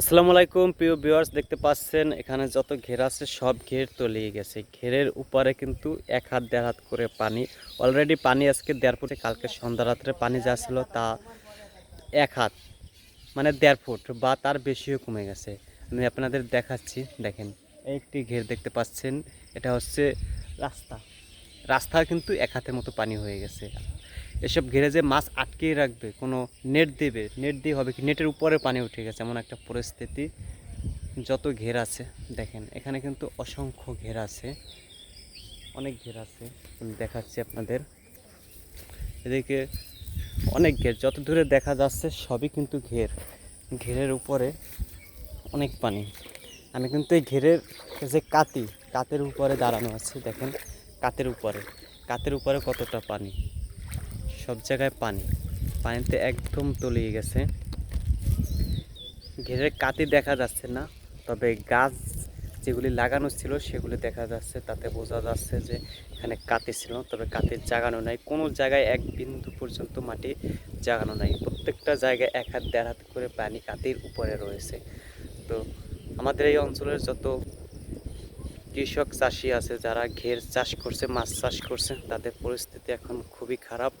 আসসালামু আলাইকুম, প্রিয় ভিউয়ার্স দেখতে পাচ্ছেন, এখানে যত ঘের আছে, সব ঘের তলিয়ে গেছে। ঘেরের উপরে কিন্তু এক হাত, দেড় হাত করে পানি অলরেডি পানি আজকে দেড় ফুটে, কালকে সন্ধ্যা রাত্রে পানি যা ছিল তা এক হাত মানে দেড় ফুট বা তার বেশিও কমে গেছে। আমি আপনাদের দেখাচ্ছি, দেখেন, একটি ঘের দেখতে পাচ্ছেন, এটা হচ্ছে রাস্তা। রাস্তা কিন্তু এক হাতের মতো পানি হয়ে গেছে। এসব ঘিরে যে মাছ আটকিয়ে রাখবে, কোনো নেট দেবে। নেট দিয়ে হবে কি? নেটের উপরে পানি উঠে গেছে, এমন একটা পরিস্থিতি। যত ঘের আছে, দেখেন, এখানে কিন্তু অসংখ্য ঘের আছে। অনেক ঘের আছে দেখাচ্ছি আপনাদের। এদিকে অনেক ঘের, যত দূরে দেখা যাচ্ছে, সবই কিন্তু ঘের। ঘেরের উপরে অনেক পানি। আমি কিন্তু এই ঘেরের যে কাতি, কাতের উপরে দাঁড়ানো আছে, দেখেন, কাতের উপরে। কাতের উপরে কতটা পানি? সব জায়গায় পানি। পানিতে একদম তলিয়ে গেছে। ঘেরের কাতি দেখা যাচ্ছে না, তবে গাছ যেগুলি লাগানো ছিল সেগুলি দেখা যাচ্ছে। তাতে বোঝা যাচ্ছে যে এখানে কাতি ছিল, তবে কাতির জাগানো নাই। কোনো জায়গায় এক বিন্দু পর্যন্ত মাটি জাগানো নাই। প্রত্যেকটা জায়গায় এক হাত, দেড় হাত করে পানি কাতির উপরে রয়েছে। তো আমাদের এই অঞ্চলের যত কৃষক চাষি আছে যারা ঘের চাষ করছে, মাছ চাষ করছে, তাদের পরিস্থিতি এখন খুবই খারাপ।